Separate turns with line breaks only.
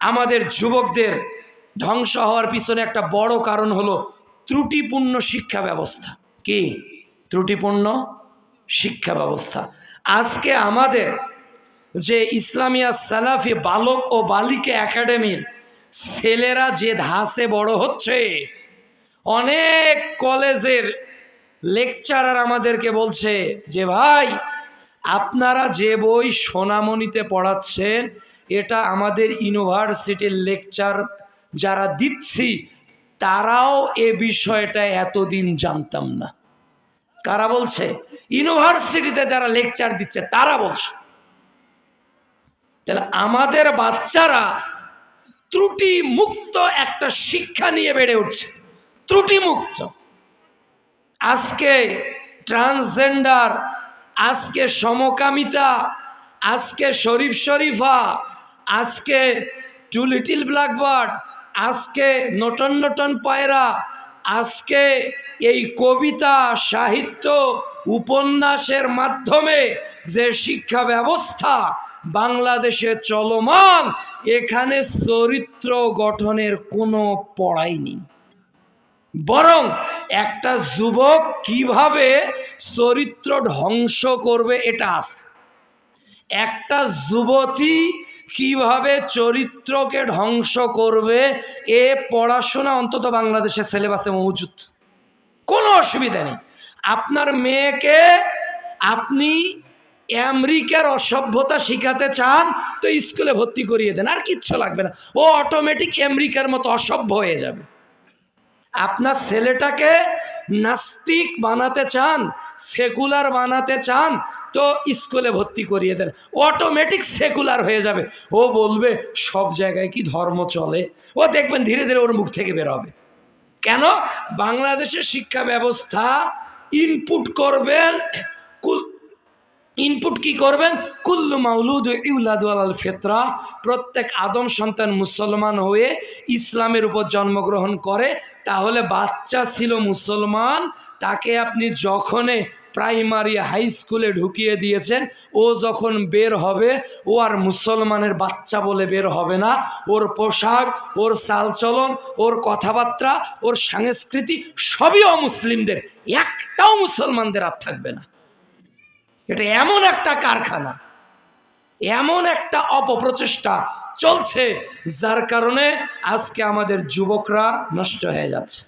আমাদের যুবকদের ধ্বংস হওয়ার পিছনে একটা বড় কারণ হলো ত্রুটিপূর্ণ শিক্ষা ব্যবস্থা। কি? ত্রুটিপূর্ণ শিক্ষা ব্যবস্থা। আজকে আমাদের যে ইসলামিয়া সালাফি বালক ও বালিকা একাডেমির ছেলেরা যে ধাসে বড় হচ্ছে, অনেক কলেজের লেকচারার আমাদেরকে বলছে যে, ভাই আপনারা যে বই সোনামণিতে পড়াচ্ছেন, এটা আমাদের ইউনিভার্সিটির লেকচার যারা দিচ্ছি, তারাও এ বিষয়টা এতদিন জানতাম না। কারা বলছে? ইউনিভার্সিটিতে যারা লেকচার দিচ্ছে, তারা বলছে। তাহলে আমাদের বাচ্চারা ত্রুটি মুক্ত একটা শিক্ষা নিয়ে বেড়ে উঠছে। ত্রুটি মুক্ত আজকে ট্রান্সজেন্ডার আজকে সমকামিতা, আজকে শরীফ শরীফা, আজকে টু লিটিল ব্ল্যাকবার্ড, আজকে নটন নটন পায়রা, আজকে এই কবিতা, সাহিত্য, উপন্যাসের মাধ্যমে যে শিক্ষা ব্যবস্থা বাংলাদেশে চলমান, এখানে চরিত্র গঠনের কোনো পড়াই নেই। বরং একটা যুবক কীভাবে চরিত্র ধ্বংস করবে এটা আছে। একটা যুবতী কীভাবে চরিত্রকে ধ্বংস করবে, এ পড়াশোনা অন্তত বাংলাদেশের সিলেবাসে মজুদ কোনো অসুবিধা নেই। আপনার মেয়েকে আপনি আমেরিকার অসভ্যতা শিখাতে চান, তো স্কুলে ভর্তি করিয়ে দেন। আর কিচ্ছু লাগবে না। ও অটোমেটিক আমেরিকার মতো অসভ্য হয়ে যাবে। আপনার ছেলেটাকে নাস্তিক বানাতে চান, সেকুলার বানাতে চান, তো স্কুলে ভর্তি করিয়ে দেন। অটোমেটিক সেকুলার হয়ে যাবে। ও বলবে, সব জায়গায় কি ধর্ম চলে? ও দেখবেন ধীরে ধীরে ওর মুখ থেকে বের হবে। কেন? বাংলাদেশের শিক্ষা ব্যবস্থা ইনপুট করবেন, কুল ইনপুট কি করবেন? কুল্লু মাউলুদ ইউলাদু আল ফেতরা। প্রত্যেক আদম সন্তান মুসলমান হয়ে ইসলামের উপর জন্মগ্রহণ করে, তাহলে বাচ্চা ছিল মুসলমান, তাকে আপনি যখনে প্রাইমারি, হাই স্কুলে ঢুকিয়ে দিয়েছেন, ও যখন বের হবে, ও আর মুসলমানের বাচ্চা বলে বের হবে না। ওর পোশাক, ওর চালচলন, ওর কথাবার্তা, ওর সংস্কৃতি, সবই অমুসলিমদের। একটাও মুসলমানদের আর থাকবে না। এটা এমন একটা কারখানা, এমন একটা অপপ্রচেষ্টা চলছে, যার কারণে আজকে আমাদের যুবকরা নষ্ট হয়ে যাচ্ছে।